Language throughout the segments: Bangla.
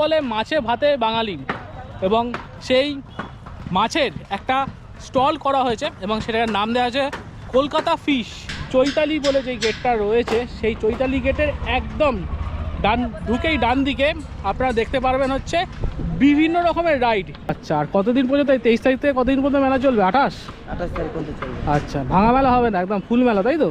বলে মাছে ভাতে বাঙালি এবং সেই মাছের একটা স্টল করা হয়েছে এবং সেটার নাম দেওয়া হয়েছে কলকাতা ফিশ। চৈতালি বলে যে গেটটা রয়েছে সেই চৈতালি গেটের একদম ডান ঢুকেই ডান দিকে আপনারা দেখতে পারবেন হচ্ছে বিভিন্ন রকমের রাইড। আচ্ছা আর কতদিন পর্যন্ত এই তেইশ তারিখ থেকে কতদিন পর্যন্ত মেলা চলবে? আঠাশ? আঠাশ তারিখ পর্যন্ত আচ্ছা ভাঙা মেলা হবে না একদম ফুল মেলা তাই তো?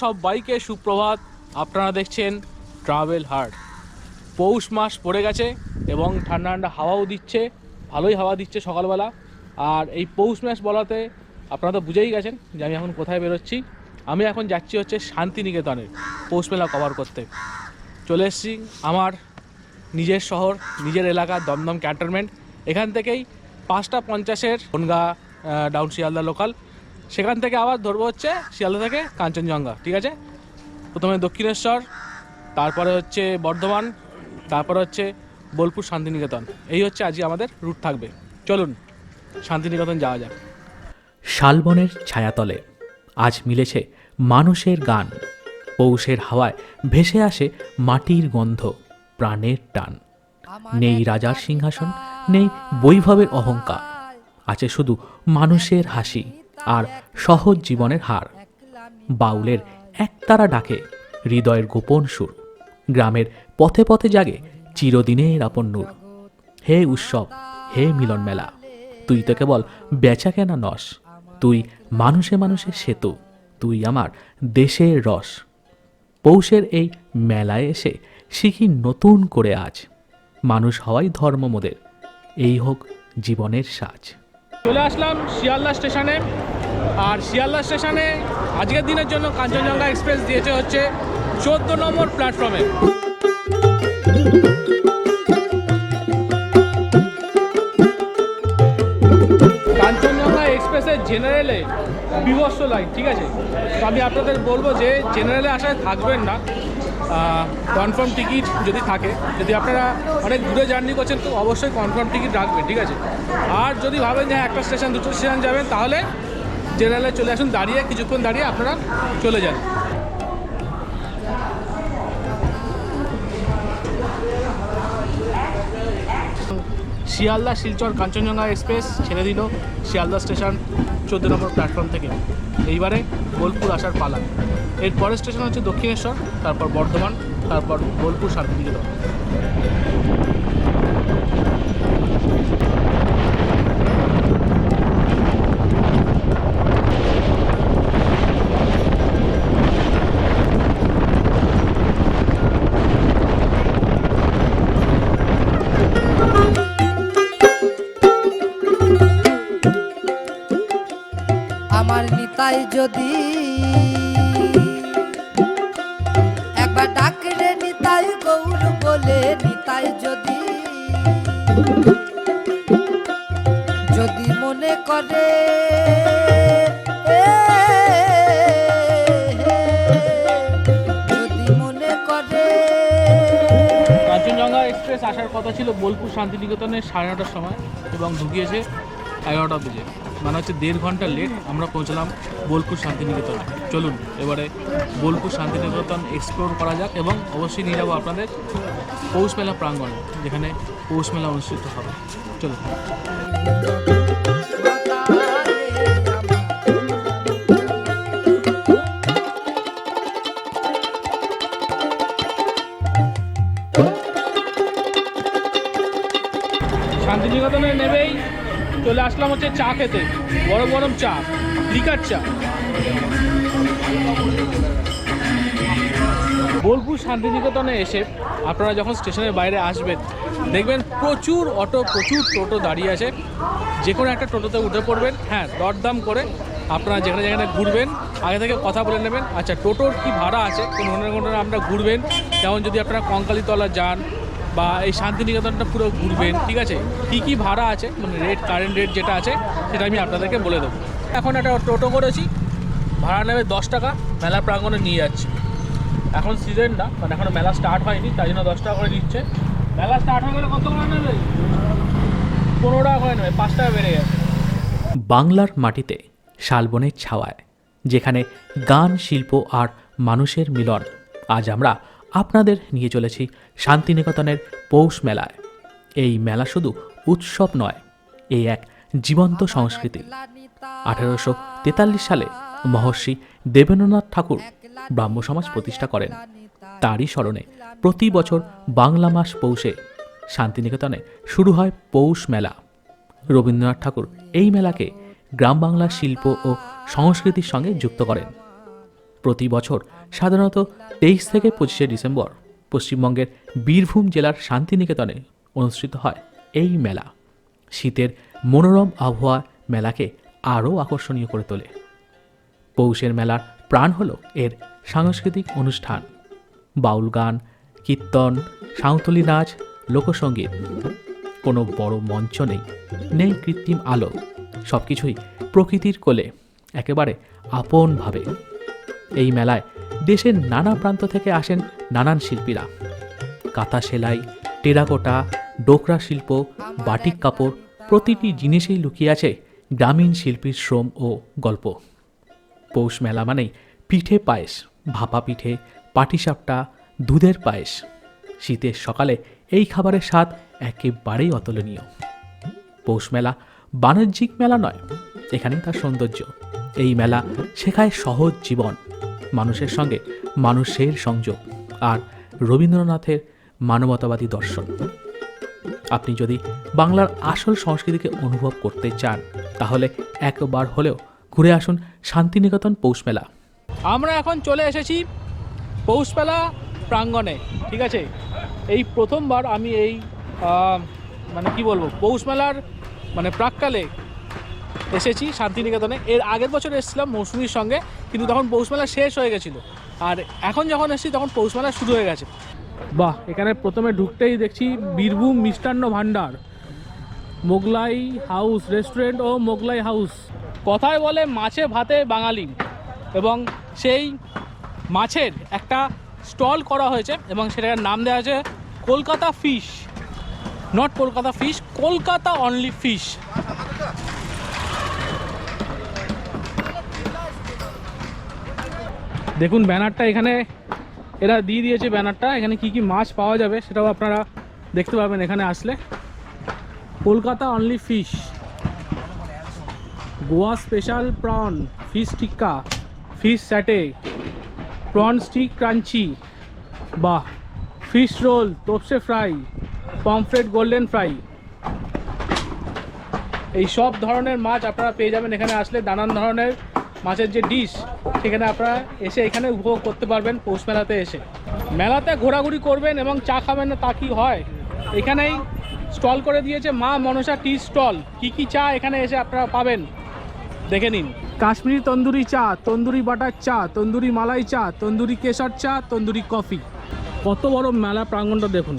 সব বাইকে, সুপ্রভাত। আপনারা দেখছেন ট্রাভেল হার্ট পৌষ মাস পড়ে গেছে এবং ঠান্ডা ঠান্ডা হাওয়াও দিচ্ছে, ভালোই হাওয়া দিচ্ছে সকালবেলা। আর এই পৌষ মাস বলাতে আপনারা তো বুঝেই গেছেন যে আমি এখন কোথায় বেরোচ্ছি। আমি এখন যাচ্ছি হচ্ছে শান্তিনিকেতনে পৌষ মেলা কভার করতে। চলে এসেছি আমার নিজের শহর, নিজের এলাকা দমদম ক্যান্টনমেন্ট। এখান থেকেই পাঁচটা পঞ্চাশের বনগা ডাউন শিয়ালদা লোকাল সেখান থেকে আবার ধরবো হচ্ছে শিয়ালদা থেকে কাঞ্চনজঙ্ঘা, ঠিক আছে? প্রথমে দক্ষিণেশ্বর, তারপরে হচ্ছে বর্ধমান, তারপরে হচ্ছে বোলপুর শান্তিনিকেতন। এই হচ্ছে আজকে আমাদের রুট থাকবে। চলুন, শান্তিনিকেতন যাওয়া যাক। শালবনের ছায়াতলে আজ মিলেছে মানুষের গান। পৌষের হাওয়ায় ভেসে আসে মাটির গন্ধ, প্রাণের টান। নেই রাজার সিংহাসন, নেই বৈভবের অহংকার, আছে শুধু মানুষের হাসি। আর সহজ জীবনের হার। বাউলের একতারা ডাকে, হৃদয়ের গোপন সুর। গ্রামের পথে পথে জাগে চিরদিনের আপন নূর। হে উৎসব, হে মিলন মেলা, তুই তো কেবল বেচা কেনা নস। তুই মানুষে মানুষে সেতু, তুই আমার দেশের রস। পৌষের এই মেলায় এসে শিখি নতুন করে আজ। মানুষ হওয়াই ধর্ম মোদের, এই হোক জীবনের সাজ। চলে আসলাম শিয়ালদা স্টেশনে। আর শিয়ালদা স্টেশনে আজকের দিনের জন্য কাঞ্চনজঙ্ঘা এক্সপ্রেস দিয়েছে হচ্ছে চোদ্দ নম্বর প্ল্যাটফর্মে। কাঞ্চনজঙ্ঘা এক্সপ্রেসের জেনারেলে বিভৎস লাইন ঠিক আছে? তো আমি আপনাদের বলব যে জেনারেলে আসায় থাকবেন না। কনফার্ম টিকিট যদি থাকে যদি আপনারা অনেক দূরে জার্নি করছেন তো অবশ্যই কনফার্ম টিকিট রাখবেন ঠিক আছে? আর যদি ভাবেন যে হ্যাঁ, একটা স্টেশন দুটো স্টেশন যাবেন তাহলে জেনারেলে চলে আসুন, দাঁড়িয়ে, কিছুক্ষণ দাঁড়িয়ে আপনারা চলে যান। শিয়ালদা শিলচর কাঞ্চনজঙ্ঘা এক্সপ্রেস ছেড়ে দিল শিয়ালদা স্টেশন চোদ্দ নম্বর প্ল্যাটফর্ম থেকে। এইবারে বোলপুর আসার পালা। এর পরের স্টেশন হচ্ছে দক্ষিণেশ্বর, তারপর বর্ধমান, তারপর বোলপুর শান্তিনিকেতন আমার নিতাই যদি একবার ডাকরে নিতাই গৌর বলে, নিতাই যদি যদি মনে করে এক্সপ্রেস আসার কথা ছিল বোলপুর শান্তিনিকেতনে সাড়ে নটার সময় এবং ঢুকিয়েছে এগারোটা বেজে। মানে হচ্ছে দেড় ঘণ্টা লেট আমরা পৌঁছলাম বোলপুর শান্তিনিকেতন। চলুন, এবারে বোলপুর শান্তিনিকেতন এক্সপ্লোর করা যাক এবং অবশ্যই নিয়ে যাব আপনাদের পৌষ মেলা প্রাঙ্গণে, যেখানে পৌষ মেলা অনুষ্ঠিত হবে। চলুন। চলে আসলাম হচ্ছে চা খেতে। গরম গরম চা, লিকার চা। বোলপুর শান্তিনিকেতনে এসে আপনারা যখন স্টেশনের বাইরে আসবেন, দেখবেন প্রচুর অটো, প্রচুর টোটো দাঁড়িয়ে আছে। যে কোনো একটা টোটোতে উঠে পড়বেন হ্যাঁ দরদাম করে আপনারা যেখানে যেখানে ঘুরবেন, আগে থেকে কথা বলে নেবেন আচ্ছা টোটোর কি ভাড়া আছে? কোনো কোনো আপনারা ঘুরবেন। যেমন যদি আপনারা কঙ্কালীতলা যান বা এই শান্তিনিকেতনটা পুরো ঘুরবেন, ঠিক আছে? কী কী ভাড়া আছে? মানে রেট কারেন্ট রেট যেটা আছে, সেটা আমি আপনাদেরকে বলে দেবো। এখন একটা টোটো করেছি, ভাড়া নেবে দশ টাকা, মেলা প্রাঙ্গণে নিয়ে যাচ্ছে। এখন সিজন না মানে এখনও মেলা স্টার্ট হয়নি, তাই জন্য দশ টাকা করে দিচ্ছে মেলা স্টার্ট হয়ে গেলে কত করে নেবে? পনেরো টাকা করে নেবে, পাঁচ টাকা বেড়ে গেছে। বাংলার মাটিতে, শালবনের ছাওয়ায়, যেখানে গান, শিল্প আর মানুষের মিলন। আজ আমরা আপনাদের নিয়ে চলেছি শান্তিনিকেতনের পৌষ মেলায়। এই মেলা শুধু উৎসব নয়, এই এক জীবন্ত সংস্কৃতি। আঠারোশো তেতাল্লিশ সালে মহর্ষি দেবেন্দ্রনাথ ঠাকুর ব্রাহ্ম সমাজ প্রতিষ্ঠা করেন। তারই স্মরণে প্রতি বছর বাংলা মাস পৌষে শান্তিনিকেতনে শুরু হয় পৌষ মেলা। রবীন্দ্রনাথ ঠাকুর এই মেলাকে গ্রাম বাংলার শিল্প ও সংস্কৃতির সঙ্গে যুক্ত করেন। প্রতি বছর সাধারণত তেইশ থেকে পঁচিশে ডিসেম্বর পশ্চিমবঙ্গের বীরভূম জেলার শান্তিনিকেতনে অনুষ্ঠিত হয় এই মেলা। শীতের মনোরম আবহাওয়া মেলাকে আরও আকর্ষণীয় করে তোলে। পৌষের মেলার প্রাণ হল এর সাংস্কৃতিক অনুষ্ঠান। বাউল গান, কীর্তন, সাঁওতালি নাচ, লোকসঙ্গীত। কোনো বড় মঞ্চ নেই নেই কৃত্রিম আলো। সব কিছুই প্রকৃতির কোলে, একেবারে আপনভাবে এই মেলায় দেশের নানা প্রান্ত থেকে আসেন নানান শিল্পীরা। কাঁথা সেলাই, টেরাকোটা, ডোকরা শিল্প, বাটিক কাপড় প্রতিটি জিনিসেই লুকিয়ে আছে গ্রামীণ শিল্পীর শ্রম ও গল্প। পৌষ মেলা মানেই পিঠে পায়েস, ভাপা পিঠে, পাটিসাপটা, দুধের পায়েস। শীতের সকালে এই খাবারের স্বাদ একেবারেই অতুলনীয়। পৌষ মেলা বাণিজ্যিক মেলা নয়, এখানেই তার সৌন্দর্য। এই মেলা শেখায় সহজ জীবন মানুষের সঙ্গে মানুষের সংযোগ আর রবীন্দ্রনাথের মানবতাবাদী দর্শন। আপনি যদি বাংলার আসল সংস্কৃতিকে অনুভব করতে চান, তাহলে একবার হলেও ঘুরে আসুন শান্তিনিকেতন পৌষ মেলা। আমরা এখন চলে এসেছি পৌষমেলা প্রাঙ্গণে, ঠিক আছে? এই প্রথমবার আমি এই মানে কি বলব, পৌষ মেলার মানে প্রাককালে এসেছি শান্তিনিকেতনে। এর আগের বছর এসেছিলাম মৌসুমীর সঙ্গে, কিন্তু তখন পৌষ মেলা শেষ হয়ে গেছিল। আর এখন যখন এসেছি, তখন পৌষ মেলা শুরু হয়ে গেছে। বাহ, এখানে প্রথমে ঢুকতেই দেখছি বীরভূম মিষ্টান্ন ভাণ্ডার। মোগলাই হাউস রেস্টুরেন্ট ও মোগলাই হাউস। কথায় বলে মাছে ভাতে বাঙালি। এবং সেই মাছের একটা স্টল করা হয়েছে এবং সেটার নাম দেওয়া আছে Kolkata fish. Not Kolkata fish, Kolkata only fish. দেখুন ব্যানারটা এখানে, এরা দিয়ে দিয়েছে ব্যানারটা, এখানে কি কি মাছ পাওয়া যাবে সেটাও আপনারা দেখতে পাবেন এখানে আসলে। Kolkata only fish Goa special prawn fish tikka fish satay prawn stick crunchy বাহ fish roll topse fry pomfret golden fry এই সব ধরনের মাছ আপনারা পেয়ে যাবেন এখানে আসলে, নানান ধরনের মাছের যে ডিশ সেখানে আপনারা এসে এখানে উপভোগ করতে পারবেন, পৌষ মেলাতে এসে। মেলাতে ঘোরাঘুরি করবেন এবং চা খাবেন না তা কি হয়? এখানেই স্টল করে দিয়েছে মা মনসা টি স্টল কি কি চা এখানে এসে আপনারা পাবেন? দেখে নিন। কাশ্মীরি তন্দুরি চা, তন্দুরি বাটার চা, তন্দুরি মালাই চা, তন্দুরি কেশর চা, তন্দুরি কফি কত বড় মেলা প্রাঙ্গণটা দেখুন।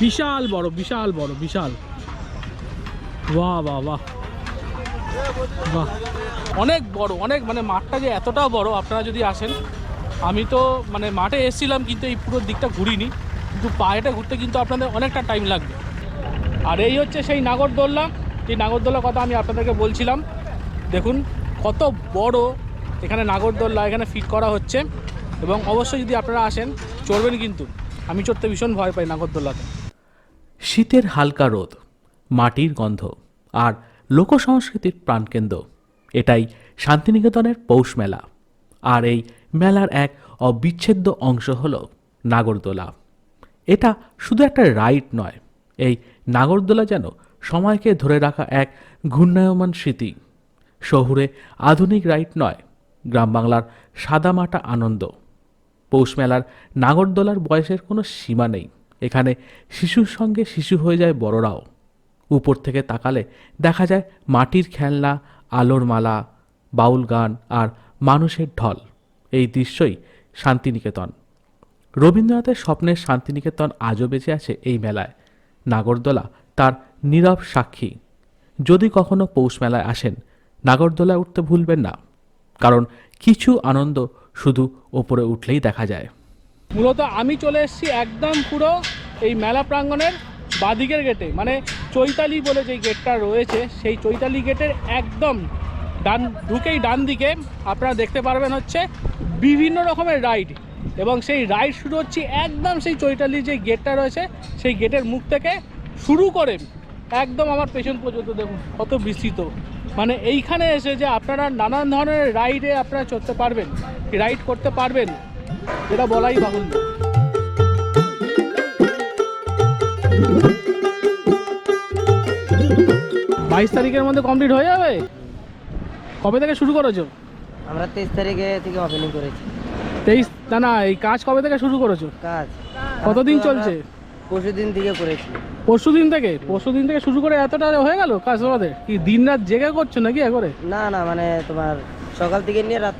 বিশাল বড় বিশাল বড়, বিশাল। বাহ বাহ বাহ বাহ। অনেক বড়, অনেক মানে মাঠটা যে এতটা বড়, আপনারা যদি আসেন, আমি তো মানে মাঠে এসেছিলাম, কিন্তু এই পুরো দিকটা ঘুরিনি, কিন্তু পায়েটা ঘুরতে কিন্তু আপনাদের অনেকটা টাইম লাগবে। আর এই হচ্ছে সেই নাগরদোল্লা, যে নাগরদোল্লার কথা আমি আপনাদেরকে বলছিলাম, দেখুন কত বড় এখানে নাগরদোল্লা, এখানে ফিট করা হচ্ছে, এবং অবশ্যই যদি আপনারা আসেন, চড়বেন কিন্তু। আমি চড়তে ভীষণ ভয় পাই নাগরদোল্লাতে। শীতের হালকা রোদ, মাটির গন্ধ, আর লোকসংস্কৃতির প্রাণকেন্দ্র। এটাই শান্তিনিকেতনের পৌষ মেলা। আর এই মেলার এক অবিচ্ছেদ্য অংশ হল নাগরদোলা। এটা শুধু একটা রাইড নয়, এই নাগরদোলা যেন সময়কে ধরে রাখা এক ঘূর্ণায়মান স্মৃতি। শহুরে আধুনিক রাইড নয়, গ্রাম বাংলার সাদামাটা আনন্দ। পৌষ মেলার নাগরদোলার বয়সের কোনো সীমা নেই। এখানে শিশুর সঙ্গে শিশু হয়ে যায় বড়রাও। উপর থেকে তাকালে দেখা যায় মাটির খেলনা, আলোর মালা, বাউল গান আর মানুষের ঢল। এই দৃশ্যই শান্তিনিকেতন। রবীন্দ্রনাথের স্বপ্নের শান্তিনিকেতন আজও বেঁচে আছে এই মেলায়। নাগরদোলা তার নীরব সাক্ষী। যদি কখনো পৌষ মেলায় আসেন, নাগরদোলায় উঠতে ভুলবেন না। কারণ কিছু আনন্দ শুধু ওপরে উঠলেই দেখা যায়। মূলত আমি চলে এসেছি একদম পুরো এই মেলা প্রাঙ্গণের বাদিকের গেটে। মানে চৈতালি বলে যে গেটটা রয়েছে, সেই চৈতালি গেটের একদম ডান ঢুকেই ডান দিকে আপনারা দেখতে পারবেন হচ্ছে বিভিন্ন রকমের রাইড। এবং সেই রাইড শুরু হচ্ছে একদম সেই চৈতালি যে গেটটা রয়েছে, সেই গেটের মুখ থেকে শুরু করে একদম আমার পেছন পর্যন্ত দেখুন, কত বিস্তৃত। মানে এইখানে এসে যে আপনারা নানান ধরনের রাইডে আপনারা চড়তে পারবেন, রাইড করতে পারবেন, এটা বলাই বাহুল্য। বাইশ তারিখের মধ্যে কমপ্লিট হয়ে যাবে? কবে থেকে শুরু করেছ? আমরা তেইশ তারিখে থেকে ওপেনিং করেছি। তেইশ না না এই কাজ কবে থেকে শুরু করেছ? কাজ। কতদিন চলছে? পরশু দিন থেকে করেছি। পরশু দিন থেকে? পরশু দিন থেকে শুরু করে এতটা হয়ে গেল কাজ তোমাদের? কি দিন রাত জেগে করছ নাকি একবারে? না না মানে তোমার সকাল থেকে নিয়ে রাত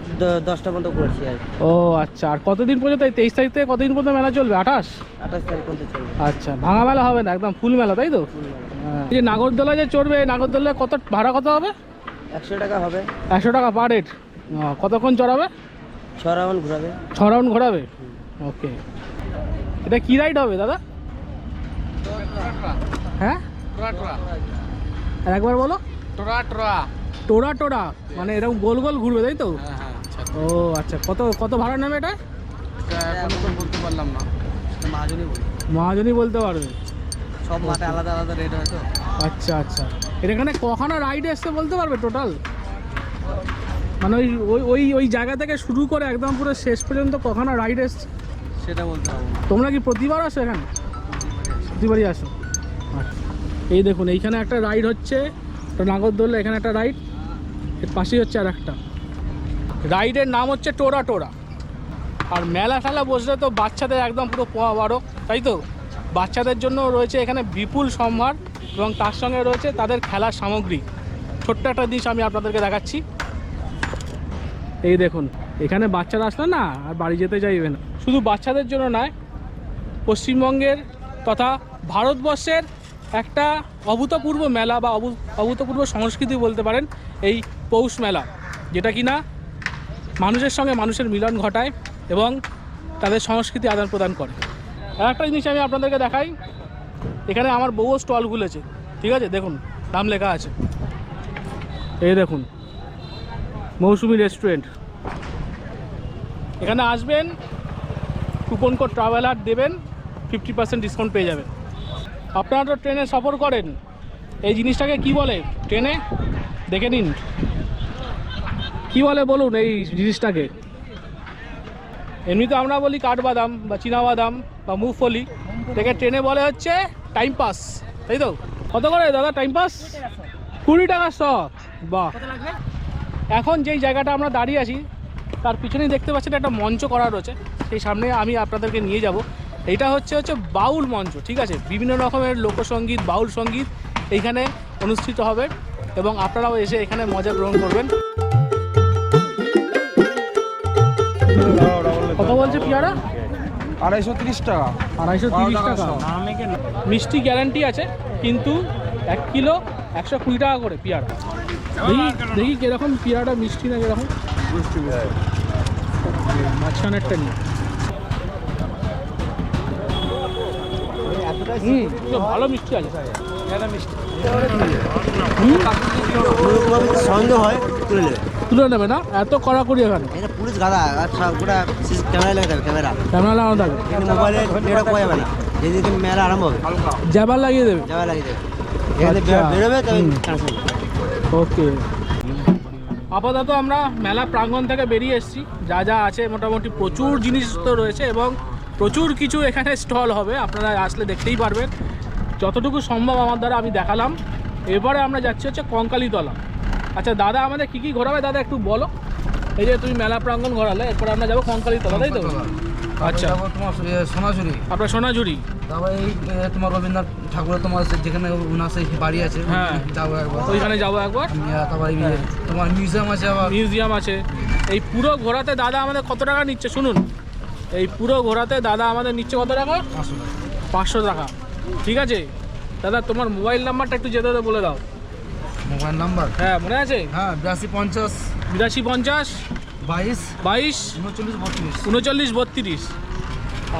দশটা পর্যন্ত করছি আর। ও আচ্ছা আর কতদিন পর্যন্ত এই তেইশ তারিখ থেকে কতদিন পর্যন্ত মেলা চলবে? আঠাশ? আঠাশ তারিখ পর্যন্ত চলবে। আচ্ছা ভাঙা মেলা হবে না একদম ফুল মেলা তাই তো? হ্যাঁ। এই যে নাগরদোলা যে চড়বে নাগরদোলা কত ভাড়া কত হবে? একশো টাকা হবে। একশো টাকা পার হেড কতক্ষণ চড়াবে? ছ রাউন্ড ঘুরাবে। ছ রাউন্ড ঘোরাবে? ওকে। এটা কি রাইড হবে দাদা? হ্যাঁ? আর একবার বলো। টোরা টোরা। টোরা টোরা। মানে এরকম গোল গোল ঘুরবে তাই তো? হ্যাঁ হ্যাঁ আচ্ছা। ও আচ্ছা। কত কত ভাড়া নেবে এটা? বলতে পারলাম না। মহাজনই বলতে পারবে। সব মাঠে আলাদা আলাদা রেট হয় তো। আচ্ছা আচ্ছা। এটা এখানে কখানা রাইড এসছে বলতে পারবে টোটাল মানে ওই ওই ওই ওই জায়গা থেকে শুরু করে একদম পুরো শেষ পর্যন্ত কখানা রাইড এসছে। সেটা বলতে পারব তোমরা কি প্রতিবার আসো এখানে? প্রতিবারই আসো। আচ্ছা। এই দেখুন এইখানে একটা রাইড হচ্ছে নাগরদোল্লা এখানে একটা রাইড এর পাশেই হচ্ছে আর একটা রাইডের নাম হচ্ছে টোরা টোরা। আর মেলা ঠেলা বসলে তো বাচ্চাদের একদম পুরো পোয়া বারো তাই তো? বাচ্চাদের জন্য রয়েছে এখানে বিপুল সম্ভার। এবং তার সঙ্গে রয়েছে তাদের খেলার সামগ্রী। ছোট্ট একটা জিনিস আমি আপনাদেরকে দেখাচ্ছি। এই দেখুন, এখানে বাচ্চারা আসলে না আর বাড়ি যেতে চাইবে না। শুধু বাচ্চাদের জন্য নয়, পশ্চিমবঙ্গের তথা ভারতবর্ষের একটা অভূতপূর্ব মেলা বা অভূতপূর্ব সংস্কৃতি বলতে পারেন, এই পৌষ মেলা। যেটা কি না মানুষের সঙ্গে মানুষের মিলন ঘটায় এবং তাদের সংস্কৃতি আদান প্রদান করে। আর একটা জিনিস আমি আপনাদেরকে দেখাই এখানে আমার বউও স্টল খুলেছে, ঠিক আছে? দেখুন, নাম লেখা আছে। এই দেখুন, মৌসুমি রেস্টুরেন্ট এখানে আসবেন কুপন কোড ট্রাভেলার দেবেন ফিফটি পার্সেন্ট ডিসকাউন্ট পেয়ে যাবেন। আপনারা তো ট্রেনে সফর করেন, এই জিনিসটাকে কি বলে? ট্রেনে? দেখে নিন। কি বলে বলুন এই জিনিসটাকে? এমনিতে আমরা বলি কাঠবাদাম বা বাদাম বা মুগফলি। থেকে ট্রেনে বলে হচ্ছে টাইম পাস তাই তো? কত করে দাদা টাইম পাস কুড়ি টাকা শ বাহ। এখন যেই জায়গাটা আমরা দাঁড়িয়ে আছি তার পিছনেই দেখতে পাচ্ছেন একটা মঞ্চ করা রয়েছে। সেই সামনে আমি আপনাদেরকে নিয়ে যাব। এটা হচ্ছে হচ্ছে বাউল মঞ্চ ঠিক আছে? বিভিন্ন রকমের লোকসঙ্গীত বাউল সংগীত এইখানে অনুষ্ঠিত হবে এবং আপনারাও এসে এখানে মজা গ্রহণ করবেন। কত বলছে পিয়ারা? আড়াইশো তিরিশ টাকা। আড়াইশো তিরিশ টাকা। মিষ্টি গ্যারান্টি আছে কিন্তু এক কিলো একশো কুড়ি টাকা করে পেয়ারা। দেখি দেখি কীরকম পেয়ারাটা মিষ্টি না কীরকম। মাঝখানেরটা নিয়ে। হুম ভালো মিষ্টি আছে। হুম, সন্দেহ হয় তুলে নেবে। তুলে নেবে না? এত কড়াকড়ি এখানে। এটা পুলিশ গাদা আচ্ছা গোটা ক্যামেরা ক্যামেরা। ক্যামেরা লাগানো থাকবে মোবাইলে এটা যাবে না। যেদিন মেলা আরম্ভ হবে জ্যাবার লাগিয়ে দেবে। যাওয়া লাগিয়ে দেবে। এখানে আচ্ছা। বেরোবে তবে ওকে। আপাতত আমরা মেলা প্রাঙ্গণ থেকে বেরিয়ে এসেছি। যা যা আছে মোটামুটি প্রচুর জিনিস তো রয়েছে এবং প্রচুর কিছু এখানে স্টল হবে। আপনারা আসলে দেখতেই পারবেন। যতটুকু সম্ভব আমার দ্বারা আমি দেখালাম। এবারে আমরা যাচ্ছি হচ্ছে কঙ্কালীতলা। আচ্ছা দাদা আমাদের কী কী ঘোরাবে? দাদা একটু বলো। এই যে তুমি মেলা প্রাঙ্গণ ঘোরালে এরপরে আমরা যাব কঙ্কালীতলা তাই তো? আচ্ছা। তোমার সোনাঝুরি। আপনার সোনাঝুরি? তারপর এই তোমার রবীন্দ্রনাথ ঠাকুরের তোমার যেখানে ওনার সেই বাড়ি আছে হ্যাঁ। যাব একবার। ওইখানে যাব একবার। তারপর তোমার মিউজিয়াম আছে আবার। মিউজিয়াম আছে। এই পুরো ঘোরাতে দাদা আমাদের কত টাকা নিচ্ছে শুনুন? এই পুরো ঘোরাতে দাদা আমাদের নিচ্ছে কত টাকা। পাঁচশো টাকা। ঠিক আছে? দাদা তোমার মোবাইল নাম্বারটা একটু যেতে বলে দাও। Mobile number? হ্যাঁ মনে আছে? হ্যাঁ বিরাশি পঞ্চাশ বিরাশি পঞ্চাশ বাইশ বাইশ উনচল্লিশ বত্রিশ। উনচল্লিশ বত্রিশ।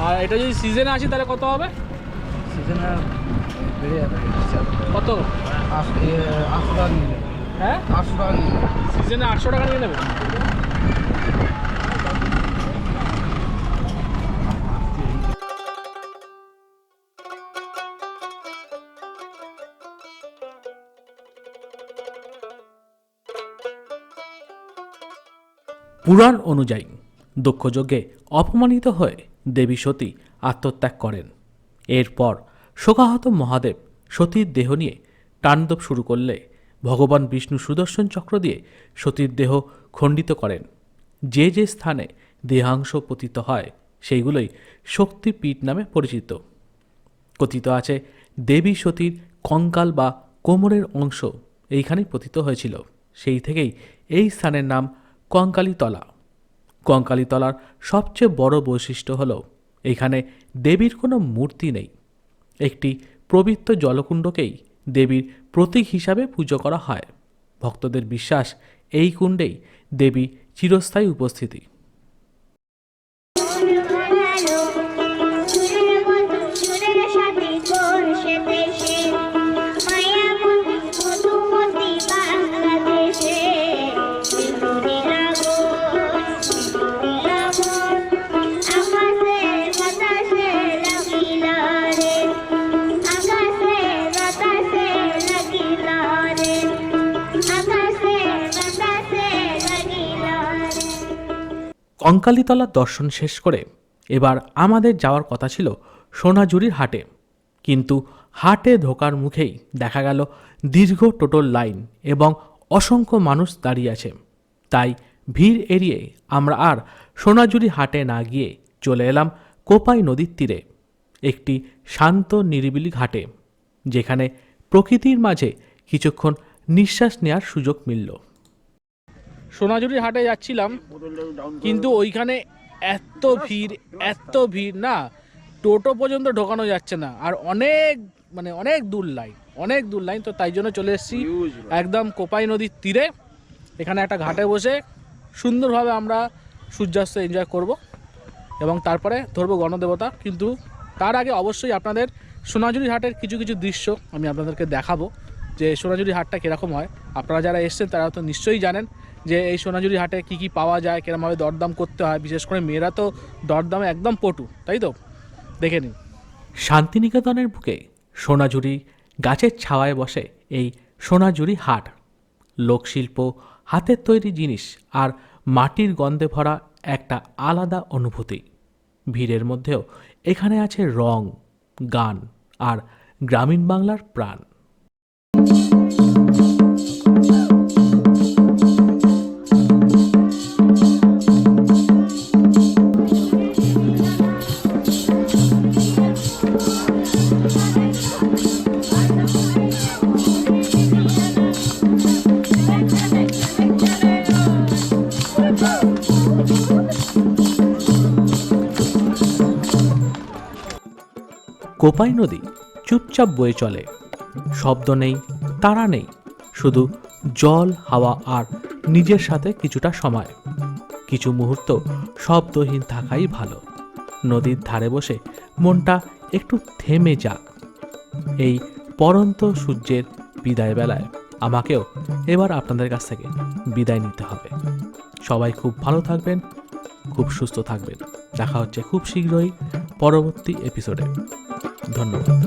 আর এটা যদি সিজনে আসি তাহলে কত হবে? সিজনে বেড়ে যাবে কত? আটশো টাকা নিয়ে হ্যাঁ? আটশো টাকা নিয়ে সিজনে আটশো টাকা নিয়ে নেবে? পুরাণ অনুযায়ী দক্ষযজ্ঞে অপমানিত হয়ে দেবী সতী আত্মত্যাগ করেন। এরপর শোকাহত মহাদেব সতীর দেহ নিয়ে তাণ্ডব শুরু করলে ভগবান বিষ্ণু সুদর্শন চক্র দিয়ে সতীর দেহ খণ্ডিত করেন। যে যে স্থানে দেহাংশ পতিত হয়, সেইগুলোই শক্তিপীঠ নামে পরিচিত। কথিত আছে, দেবী সতীর কঙ্কাল বা কোমরের অংশ এইখানেই পতিত হয়েছিল। সেই থেকেই এই স্থানের নাম কঙ্কালীতলা। কঙ্কালীতলার সবচেয়ে বড় বৈশিষ্ট্য হল, এখানে দেবীর কোনো মূর্তি নেই। একটি পবিত্র জলকুণ্ডকেই দেবীর প্রতীক হিসাবে পুজো করা হয়। ভক্তদের বিশ্বাস, এই কুণ্ডেই দেবী চিরস্থায়ী উপস্থিতি। কঙ্কালীতলার দর্শন শেষ করে এবার আমাদের যাওয়ার কথা ছিল সোনাঝুরির হাটে। কিন্তু হাটে ঢোকার মুখেই দেখা গেল দীর্ঘ টোটোর লাইন এবং অসংখ্য মানুষ দাঁড়িয়ে আছে। তাই ভিড় এড়িয়ে আমরা আর সোনাঝুরি হাটে না গিয়ে চলে এলাম কোপাই নদীর তীরে, একটি শান্ত নিরিবিলি ঘাটে, যেখানে প্রকৃতির মাঝে কিছুক্ষণ নিঃশ্বাস নেওয়ার সুযোগ মিলল। সোনাঝুরির হাটে যাচ্ছিলাম, কিন্তু ওইখানে এত ভিড় এত ভিড় না, টোটো পর্যন্ত ঢোকানো যাচ্ছে না। আর অনেক মানে অনেক দূর লাইন, অনেক দূর লাইন, তো তাই জন্য চলে এসেছি একদম কোপাই নদীর তীরে। এখানে একটা ঘাটে বসে সুন্দরভাবে আমরা সূর্যাস্ত এনজয় করব এবং তারপরে ধরবো গণদেবতা। কিন্তু তার আগে অবশ্যই আপনাদের সোনাঝুরি হাটের কিছু কিছু দৃশ্য আমি আপনাদেরকে দেখাবো, যে সোনাঝুরি হাটটা কীরকম হয়। আপনারা যারা এসছেন, তারা তো নিশ্চয়ই জানেন যে এই সোনাঝুরি হাটে কি কি পাওয়া যায়, কিরমভাবে দরদাম করতে হয়, বিশেষ করে মেয়েরা তো দরদামে একদম পটু, তাই তো? দেখে নিন। শান্তিনিকেতনের বুকে সোনাঝুরি গাছের ছাওয়ায় বসে এই সোনাঝুরি হাট। লোকশিল্প, হাতের তৈরি জিনিস আর মাটির গন্ধে ভরা একটা আলাদা অনুভূতি। ভিড়ের মধ্যেও এখানে আছে রং, গান আর গ্রামীণ বাংলার প্রাণ। কোপাই নদী চুপচাপ বয়ে চলে। শব্দ নেই, তারা নেই, শুধু জল, হাওয়া আর নিজের সাথে কিছুটা সময়। কিছু মুহূর্ত শব্দহীন থাকাই ভালো। নদীর ধারে বসে মনটা একটু থেমে যাক। এই পরন্ত সূর্যের বিদায় বেলায় আমাকেও এবার আপনাদের কাছ থেকে বিদায় নিতে হবে। সবাই খুব ভালো থাকবেন, খুব সুস্থ থাকবেন। দেখা হচ্ছে খুব শীঘ্রই পরবর্তী এপিসোডে ধন্যবাদ।